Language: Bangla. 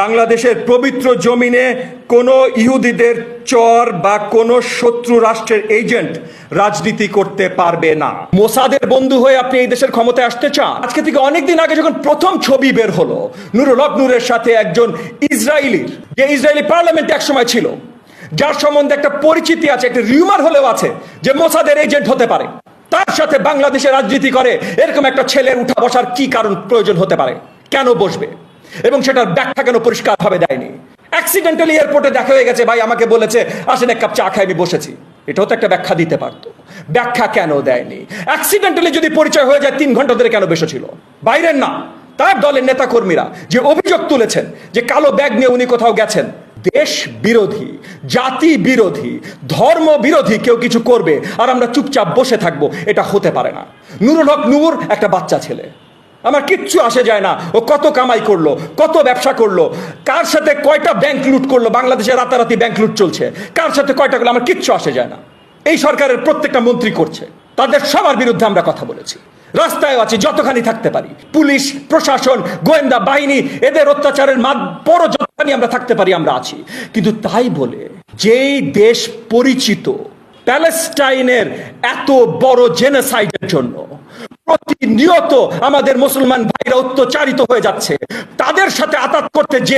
বাংলাদেশের পবিত্র জমিনে কোনো ইহুদিদের চর বা কোনো শত্রু রাষ্ট্রের এজেন্ট রাজনীতি করতে পারবে না। মোসাদের বন্ধু হয়ে আপনি এই দেশের ক্ষমতায় আসতে চান? আজকে থেকে অনেকদিন আগে যখন প্রথম ছবি বের হলো, নুরুল নূরের সাথে একজন ইসরায়েলির, যে ইসরায়েলি পার্লামেন্টে একসময় ছিল, যার সম্বন্ধে একটা পরিচিতি আছে, একটা রিউমার হলেও আছে যে মোসাদের এজেন্ট হতে পারে। তার সাথে বাংলাদেশে রাজনীতি করে, এরকম একটা ছেলের উঠা বসার কি কারণ প্রয়োজন হতে পারে? কেন বসবে? এবং সেটার ব্যাখ্যা কেন পরিষ্কার ভাবে দেয়নি অ্যাক্সিডেন্টালি এয়ারপোর্টে দেখা হয়ে গেছে, ভাই আমাকে বলেছে, আসেন এক কাপ চা খাই, আমি বসেছি। এটাও তো একটা ব্যাখ্যা দিতে পারতো। ব্যাখ্যা কেন দেয়নি? অ্যাক্সিডেন্টালি যদি পরিচয় হয়ে যায়, তিন ঘণ্টা ধরে কেন বসেছিল বাইরের না, তার দলের নেতা কর্মীরা যে অভিযোগ তুলেছেন, যে কালো ব্যাগ নিয়ে উনি কোথাও গেছেন, দেশ বিরোধী, জাতি বিরোধী, ধর্ম বিরোধী কেউ কিছু করবে, আর আমরা চুপচাপ বসে থাকব, এটা হতে পারে না। নুরুল হক নূর একটা বাচ্চা ছেলে। আমার কিচ্ছু আসে যায় না। ও কত কামাই করল, কত ব্যবসা করল, কার সাথে কয়টা ব্যাংক লুট করল, বাংলাদেশে রাতারাতি ব্যাংক লুট চলছে, কার সাথে কয়টা করল, আমার কিচ্ছু আসে যায় না। এই সরকারের প্রত্যেকটা মন্ত্রী করছে, তাদের সবার বিরুদ্ধে আমরা কথা বলেছি। রাস্তায় আছি, যতখানি থাকতে পারি। পুলিশ, প্রশাসন, গোয়েন্দা বাহিনী, এদের অত্যাচারের মাদ, বড় যতখানি আমরা থাকতে পারি, আমরা আছি। কিন্তু তাই বলে যেই দেশ পরিচিত, প্যালেস্টাইনের এত বড় জেনোসাইডের জন্য প্রতিনিয়ত আমাদের মুসলমান ভাইরা অত্যাচারিত হয়ে যাচ্ছে। তাদের সাথে আতাত করতে যে